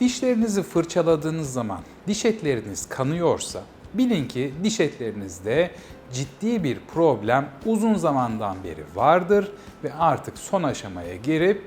Dişlerinizi fırçaladığınız zaman diş etleriniz kanıyorsa bilin ki diş etlerinizde ciddi bir problem uzun zamandan beri vardır ve artık son aşamaya gelip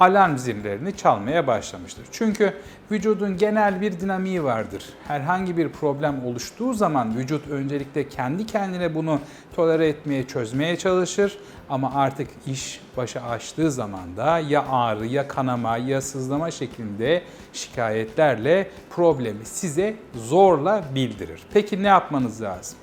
alarm zillerini çalmaya başlamıştır. Çünkü vücudun genel bir dinamiği vardır. Herhangi bir problem oluştuğu zaman vücut öncelikle kendi kendine bunu tolere etmeye, çözmeye çalışır. Ama artık iş başa açtığı zaman da ya ağrı, ya kanama, ya sızlama şeklinde şikayetlerle problemi size zorla bildirir. Peki ne yapmanız lazım?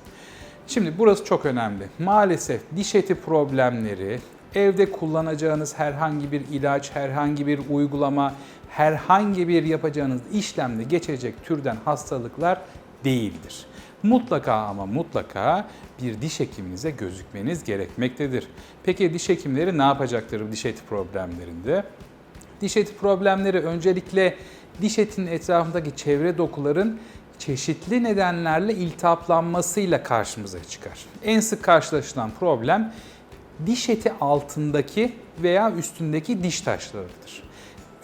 Şimdi burası çok önemli. Maalesef diş eti problemleri, evde kullanacağınız herhangi bir ilaç, herhangi bir uygulama, herhangi bir yapacağınız işlemle geçecek türden hastalıklar değildir. Mutlaka ama mutlaka bir diş hekiminize gözükmeniz gerekmektedir. Peki diş hekimleri ne yapacaktır diş eti problemlerinde? Diş eti problemleri öncelikle diş etinin etrafındaki çevre dokuların çeşitli nedenlerle iltihaplanmasıyla karşımıza çıkar. En sık karşılaşılan problem diş eti altındaki veya üstündeki diş taşlarıdır.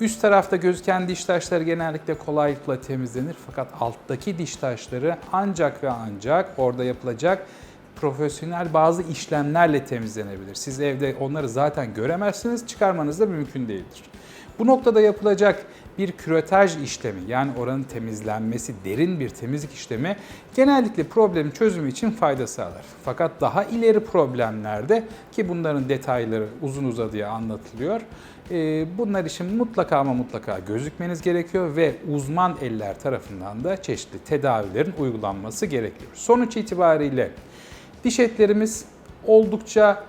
Üst tarafta gözüken diş taşları genellikle kolaylıkla temizlenir fakat alttaki diş taşları ancak ve ancak orada yapılacak profesyonel bazı işlemlerle temizlenebilir. Siz evde onları zaten göremezsiniz, çıkarmanız da mümkün değildir. Bu noktada yapılacak bir küretaj işlemi yani oranın temizlenmesi, derin bir temizlik işlemi genellikle problemin çözümü için fayda sağlar. Fakat daha ileri problemlerde ki bunların detayları uzun uzadıya anlatılıyor. e, Bunlar için mutlaka ama mutlaka gözükmeniz gerekiyor ve uzman eller tarafından da çeşitli tedavilerin uygulanması gerekiyor. Sonuç itibariyle diş etlerimiz oldukça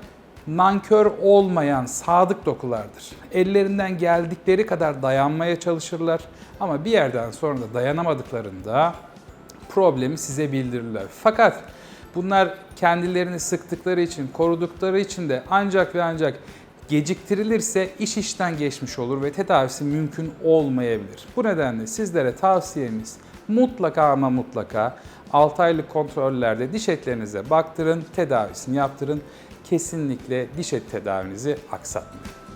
nankör olmayan sadık dokulardır. Ellerinden geldikleri kadar dayanmaya çalışırlar ama bir yerden sonra da dayanamadıklarında problemi size bildirirler. Fakat bunlar kendilerini sıktıkları için, korudukları için de ancak ve ancak geciktirilirse iş işten geçmiş olur ve tedavisi mümkün olmayabilir. Bu nedenle sizlere tavsiyemiz mutlaka ama mutlaka 6 aylık kontrollerde diş etlerinize baktırın, tedavisini yaptırın. Kesinlikle diş et tedavinizi aksatmayın.